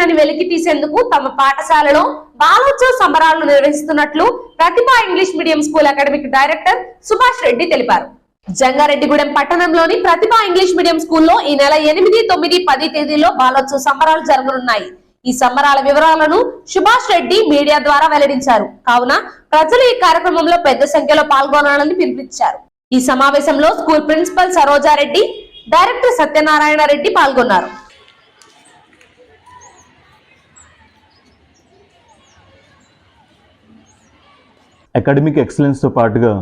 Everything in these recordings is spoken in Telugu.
నైపుణ్యాన్ని వెలికి తీసేందుకు తమ పాఠశాలలో బాలోత్సవ సంబరాలను నిర్వహిస్తున్నట్లు Pratibha English medium school academic director Subhash Reddy తెలిపారు. జంగారెడ్డిగూడెం పట్టణంలోని ప్రతిభ ఇంగ్లీష్ మీడియం స్కూల్లో ఈ నెల ఎనిమిది తొమ్మిది పది తేదీలో బాలోత్సవ సంబరాలు జరగనున్నాయి. ఈ సంబరాల వివరాలను సుభాష్ రెడ్డి మీడియా ద్వారా వెల్లడించారు. కావున ప్రజలు ఈ కార్యక్రమంలో పెద్ద సంఖ్యలో పాల్గొనాలని పిలుపునిచ్చారు. ఈ సమావేశంలో school principal Saroja Reddy director Satyanarayana Reddy పాల్గొన్నారు. అకాడమిక్ ఎక్సలెన్స్తో పాటుగా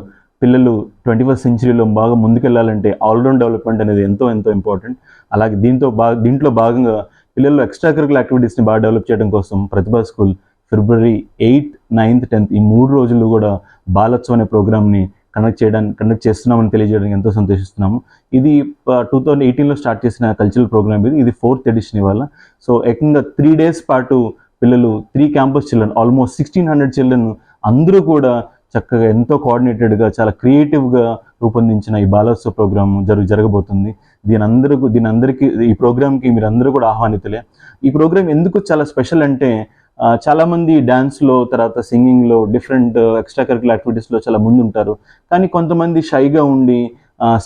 పిల్లలు ట్వంటీ ఫస్ట్ సెంచరీలో బాగా ముందుకెళ్ళాలంటే ఆల్రౌండ్ డెవలప్మెంట్ అనేది ఎంతో ఎంతో ఇంపార్టెంట్. అలాగే దీంతో బా దీంట్లో భాగంగా పిల్లలు ఎక్స్ట్రా కరికులర్ యాక్టివిటీస్ని బాగా డెవలప్ చేయడం కోసం Pratibha school February eighth ninth tenth ఈ మూడు రోజులు కూడా బాలోత్సవ్ అనే ప్రోగ్రామ్ని కండక్ట్ చేయడానికి కండక్ట్ చేస్తున్నామని తెలియజేయడానికి ఎంతో సంతోషిస్తున్నాము. ఇది టూ థౌజండ్ ఎయిటీన్లో స్టార్ట్ చేసిన కల్చరల్ ప్రోగ్రామ్ ఇది. ఇది ఫోర్త్ ఎడిషన్ ఇవాళ. సో ఏకంగా త్రీ డేస్ పాటు పిల్లలు three campus children almost sixteen hundred children అందరూ కూడా చక్కగా ఎంతో కోఆర్డినేటెడ్గా చాలా క్రియేటివ్గా రూపొందించిన ఈ బాలోత్సవ ప్రోగ్రామ్ జరుగు జరగబోతుంది. దీని అందరూ దీని అందరికీ ఈ ప్రోగ్రామ్కి మీరు అందరూ కూడా ఆహ్వానితులే. ఈ ప్రోగ్రామ్ ఎందుకు చాలా స్పెషల్ అంటే చాలామంది డ్యాన్స్లో తర్వాత సింగింగ్లో డిఫరెంట్ ఎక్స్ట్రా కరికులర్ యాక్టివిటీస్లో చాలా ముందు ఉంటారు కానీ కొంతమంది షైగా ఉండి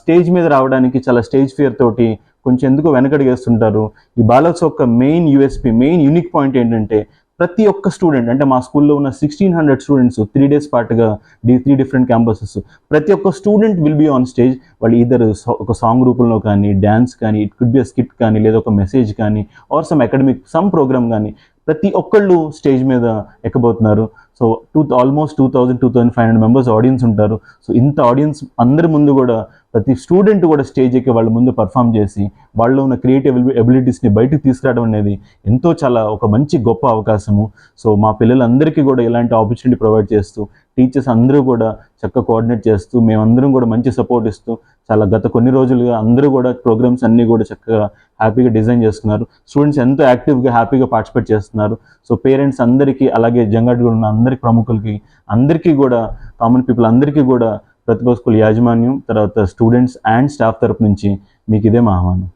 స్టేజ్ మీద రావడానికి చాలా స్టేజ్ ఫియర్ తోటి కొంచెం ఎందుకు వెనకడిగేస్తుంటారు. ఈ బాలోత్సవ్ యొక్క main USP main unique point ఏంటంటే ప్రతి ఒక్క స్టూడెంట్ అంటే మా స్కూల్లో ఉన్న sixteen hundred students three days పాటుగా డి త్రీ డిఫరెంట్ క్యాంపసెస్ ప్రతి ఒక్క student will be on stage వాళ్ళు ఇద్దరు ఒక సాంగ్ రూపంలో కానీ డ్యాన్స్ కానీ it could be a skit కానీ లేదా ఒక మెసేజ్ కానీ or some academic some programme కానీ ప్రతి ఒక్కళ్ళు స్టేజ్ మీద ఎక్కబోతున్నారు. So two almost two thousand two thousand five hundred members audience ఉంటారు. సో ఇంత ఆడియన్స్ అందరి ముందు కూడా ప్రతి స్టూడెంట్ కూడా స్టేజ్ ఎక్కి వాళ్ళ ముందు పర్ఫామ్ చేసి వాళ్ళలో ఉన్న క్రియేటివ్ ఎబిలిటీస్ని బయటకు తీసుకురావడం అనేది ఎంతో చాలా ఒక మంచి గొప్ప అవకాశము. సో మా పిల్లలందరికీ కూడా ఇలాంటి ఆపర్చునిటీ ప్రొవైడ్ చేస్తూ టీచర్స్ అందరూ కూడా చక్కగా కోఆర్డినేట్ చేస్తూ మేమందరం కూడా మంచి సపోర్ట్ ఇస్తూ చాలా గత కొన్ని రోజులుగా అందరూ కూడా ప్రోగ్రామ్స్ అన్నీ కూడా చక్కగా హ్యాపీగా డిజైన్ చేస్తున్నారు. స్టూడెంట్స్ ఎంతో యాక్టివ్గా హ్యాపీగా పార్టిసిపేట్ చేస్తున్నారు. సో పేరెంట్స్ అందరికీ అలాగే జంగాట్ ఉన్న అందరి ప్రముఖులకి అందరికీ కూడా కామన్ పీపుల్ అందరికీ కూడా ప్రతిభా స్కూల్ యాజమాన్యం తర్వాత స్టూడెంట్స్ అండ్ స్టాఫ్ తరపు నుంచి మీకు ఇదే మా ఆహ్వానం.